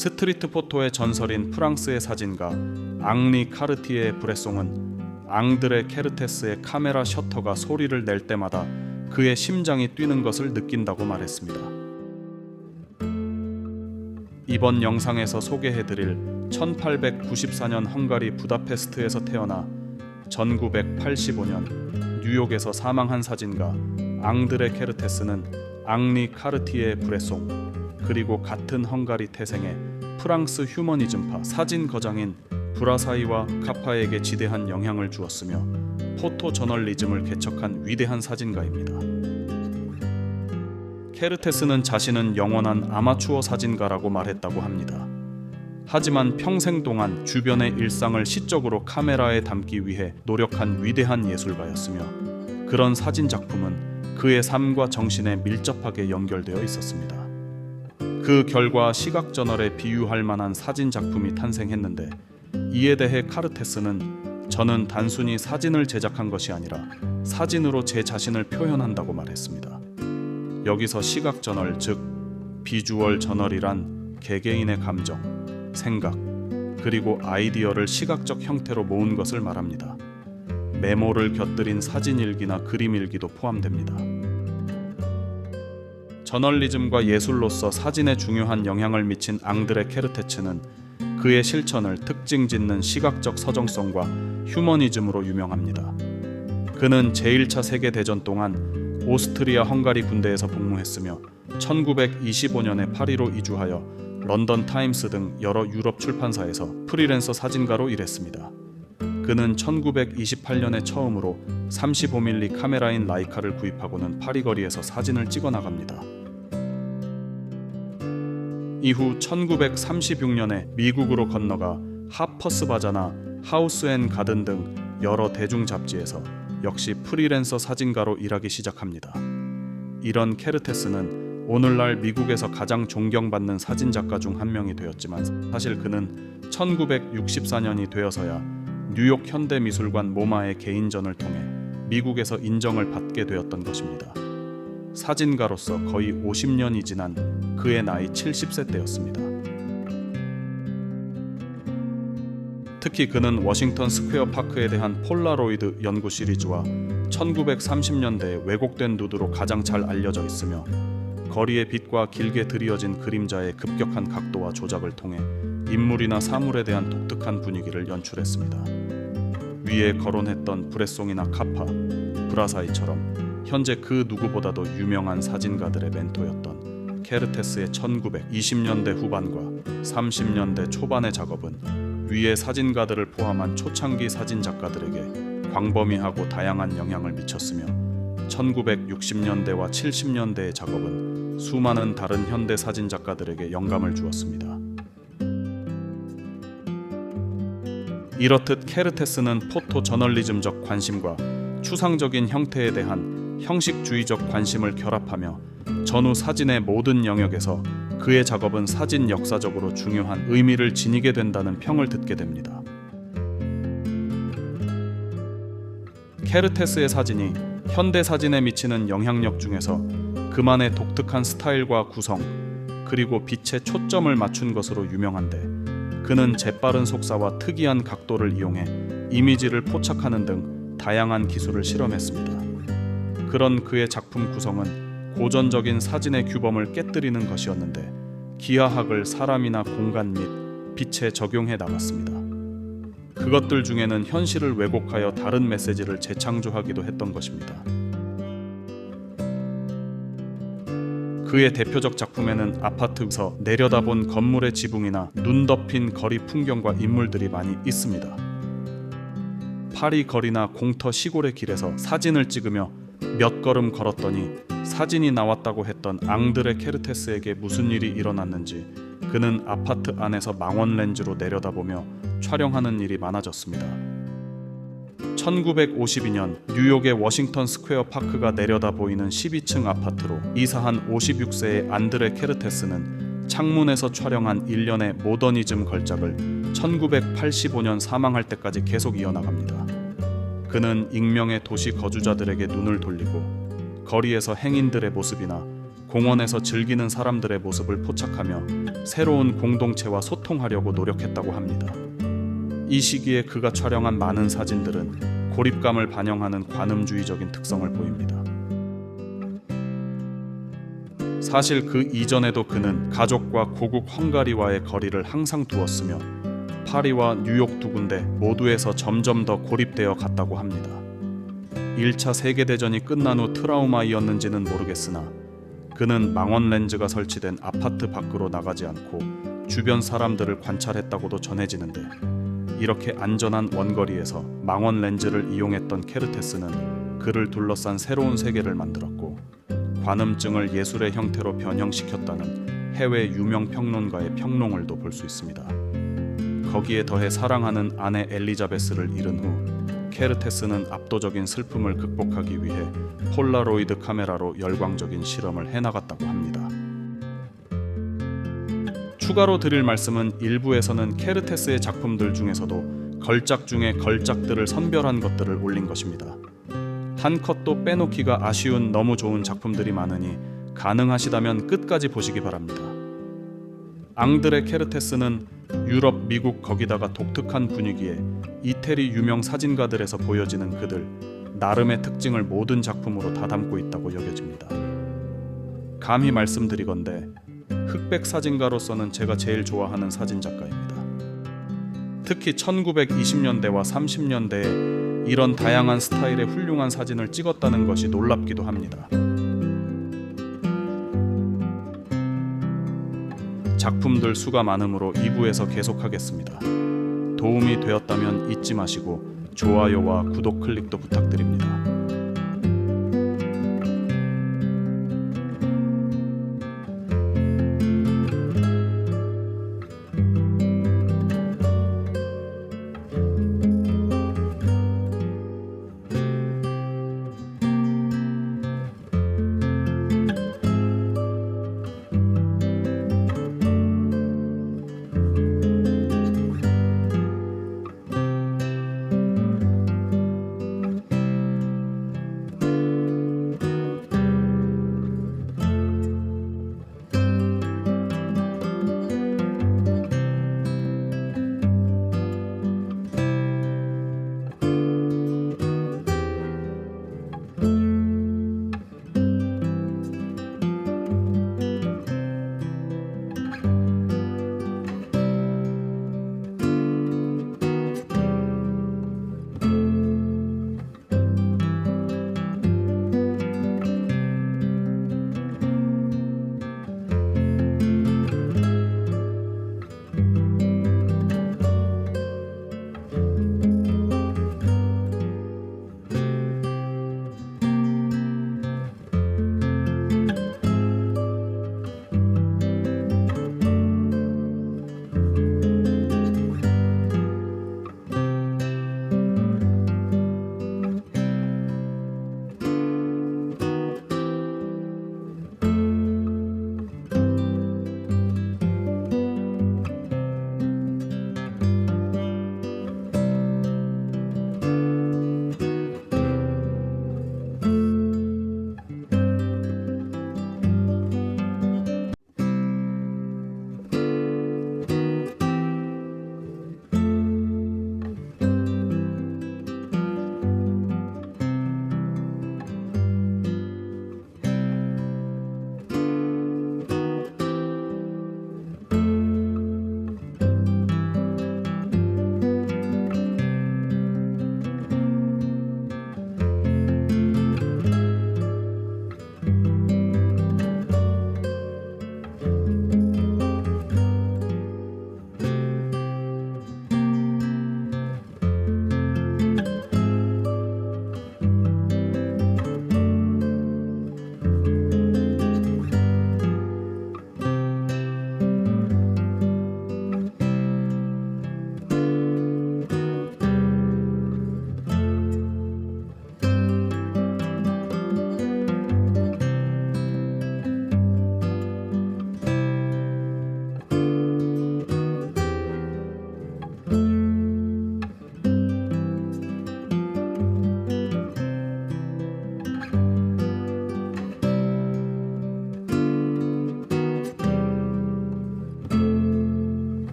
스트리트 포토의 전설인 프랑스의 사진가 앙리 카르티에 브레송은 앙드레 케르테스의 카메라 셔터가 소리를 낼 때마다 그의 심장이 뛰는 것을 느낀다고 말했습니다. 이번 영상에서 소개해드릴 1894년 헝가리 부다페스트에서 태어나 1985년 뉴욕에서 사망한 사진가 앙드레 케르테스는 앙리 카르티에 브레송 그리고 같은 헝가리 태생의 프랑스 휴머니즘파 사진 거장인 브라사이와 카파에게 지대한 영향을 주었으며 포토 저널리즘을 개척한 위대한 사진가입니다. 케르테스는 자신은 영원한 아마추어 사진가라고 말했다고 합니다. 하지만 평생 동안 주변의 일상을 시적으로 카메라에 담기 위해 노력한 위대한 예술가였으며 그런 사진 작품은 그의 삶과 정신에 밀접하게 연결되어 있었습니다. 그 결과 시각 저널에 비유할 만한 사진 작품이 탄생했는데 이에 대해 카르테스는 저는 단순히 사진을 제작한 것이 아니라 사진으로 제 자신을 표현한다고 말했습니다. 여기서 시각 저널 즉 비주얼 저널이란 개개인의 감정, 생각, 그리고 아이디어를 시각적 형태로 모은 것을 말합니다. 메모를 곁들인 사진 일기나 그림 일기도 포함됩니다. 저널리즘과 예술로서 사진에 중요한 영향을 미친 앙드레 케르테츠는 그의 실천을 특징 짓는 시각적 서정성과 휴머니즘으로 유명합니다. 그는 제1차 세계대전 동안 오스트리아 헝가리 군대에서 복무했으며 1925년에 파리로 이주하여 런던 타임스 등 여러 유럽 출판사에서 프리랜서 사진가로 일했습니다. 그는 1928년에 처음으로 35mm 카메라인 라이카를 구입하고는 파리 거리에서 사진을 찍어 나갑니다. 이후 1936년에 미국으로 건너가 하퍼스 바자나 하우스 앤 가든 등 여러 대중 잡지에서 역시 프리랜서 사진가로 일하기 시작합니다. 이런 케르테스는 오늘날 미국에서 가장 존경받는 사진 작가 중 한 명이 되었지만 사실 그는 1964년이 되어서야 뉴욕 현대미술관 모마의 개인전을 통해 미국에서 인정을 받게 되었던 것입니다. 사진가로서 거의 50년이 지난 그의 나이 70세 때였습니다. 특히 그는 워싱턴 스퀘어 파크에 대한 폴라로이드 연구 시리즈와 1930년대에 왜곡된 누드로 가장 잘 알려져 있으며 거리의 빛과 길게 드리어진 그림자의 급격한 각도와 조작을 통해 인물이나 사물에 대한 독특한 분위기를 연출했습니다. 위에 거론했던 브레송이나 카파, 브라사이처럼 현재 그 누구보다도 유명한 사진가들의 멘토였던 케르테스의 1920년대 후반과 30년대 초반의 작업은 위의 사진가들을 포함한 초창기 사진 작가들에게 광범위하고 다양한 영향을 미쳤으며 1960년대와 70년대의 작업은 수많은 다른 현대 사진 작가들에게 영감을 주었습니다. 이렇듯 케르테스는 포토 저널리즘적 관심과 추상적인 형태에 대한 형식주의적 관심을 결합하며 전후 사진의 모든 영역에서 그의 작업은 사진 역사적으로 중요한 의미를 지니게 된다는 평을 듣게 됩니다. 케르테스의 사진이 현대 사진에 미치는 영향력 중에서 그만의 독특한 스타일과 구성 그리고 빛에 초점을 맞춘 것으로 유명한데 그는 재빠른 속사와 특이한 각도를 이용해 이미지를 포착하는 등 다양한 기술을 실험했습니다. 그런 그의 작품 구성은 고전적인 사진의 규범을 깨뜨리는 것이었는데 기하학을 사람이나 공간 및 빛에 적용해 나갔습니다. 그것들 중에는 현실을 왜곡하여 다른 메시지를 재창조하기도 했던 것입니다. 그의 대표적 작품에는 아파트에서 내려다본 건물의 지붕이나 눈 덮인 거리 풍경과 인물들이 많이 있습니다. 파리 거리나 공터 시골의 길에서 사진을 찍으며 몇 걸음 걸었더니 사진이 나왔다고 했던 앙드레 케르테스에게 무슨 일이 일어났는지 그는 아파트 안에서 망원 렌즈로 내려다보며 촬영하는 일이 많아졌습니다. 1952년 뉴욕의 워싱턴 스퀘어 파크가 내려다 보이는 12층 아파트로 이사한 56세의 안드레 케르테스는 창문에서 촬영한 일련의 모더니즘 걸작을 1985년 사망할 때까지 계속 이어나갑니다. 그는 익명의 도시 거주자들에게 눈을 돌리고 거리에서 행인들의 모습이나 공원에서 즐기는 사람들의 모습을 포착하며 새로운 공동체와 소통하려고 노력했다고 합니다. 이 시기에 그가 촬영한 많은 사진들은 고립감을 반영하는 관음주의적인 특성을 보입니다. 사실 그 이전에도 그는 가족과 고국 헝가리와의 거리를 항상 두었으며 파리와 뉴욕 두 군데 모두에서 점점 더 고립되어 갔다고 합니다. 1차 세계대전이 끝난 후 트라우마이었는지는 모르겠으나 그는 망원 렌즈가 설치된 아파트 밖으로 나가지 않고 주변 사람들을 관찰했다고도 전해지는데 이렇게 안전한 원거리에서 망원 렌즈를 이용했던 케르테스는 그를 둘러싼 새로운 세계를 만들었고 관음증을 예술의 형태로 변형시켰다는 해외 유명 평론가의 평론을도 볼 수 있습니다. 거기에 더해 사랑하는 아내 엘리자베스를 잃은 후 케르테스는 압도적인 슬픔을 극복하기 위해 폴라로이드 카메라로 열광적인 실험을 해나갔다고 합니다. 추가로 드릴 말씀은 일부에서는 케르테스의 작품들 중에서도 걸작 중에 걸작들을 선별한 것들을 올린 것입니다. 한 컷도 빼놓기가 아쉬운 너무 좋은 작품들이 많으니 가능하시다면 끝까지 보시기 바랍니다. 앙드레 케르테스는 유럽, 미국 거기다가 독특한 분위기에 이태리 유명 사진가들에서 보여지는 그들 나름의 특징을 모든 작품으로 다 담고 있다고 여겨집니다. 감히 말씀드리건대 흑백 사진가로서는 제가 제일 좋아하는 사진 작가입니다. 특히 1920년대와 30년대에 이런 다양한 스타일의 훌륭한 사진을 찍었다는 것이 놀랍기도 합니다. 작품들 수가 많으므로 2부에서 계속하겠습니다. 도움이 되었다면 잊지 마시고 좋아요와 구독 클릭도 부탁드립니다.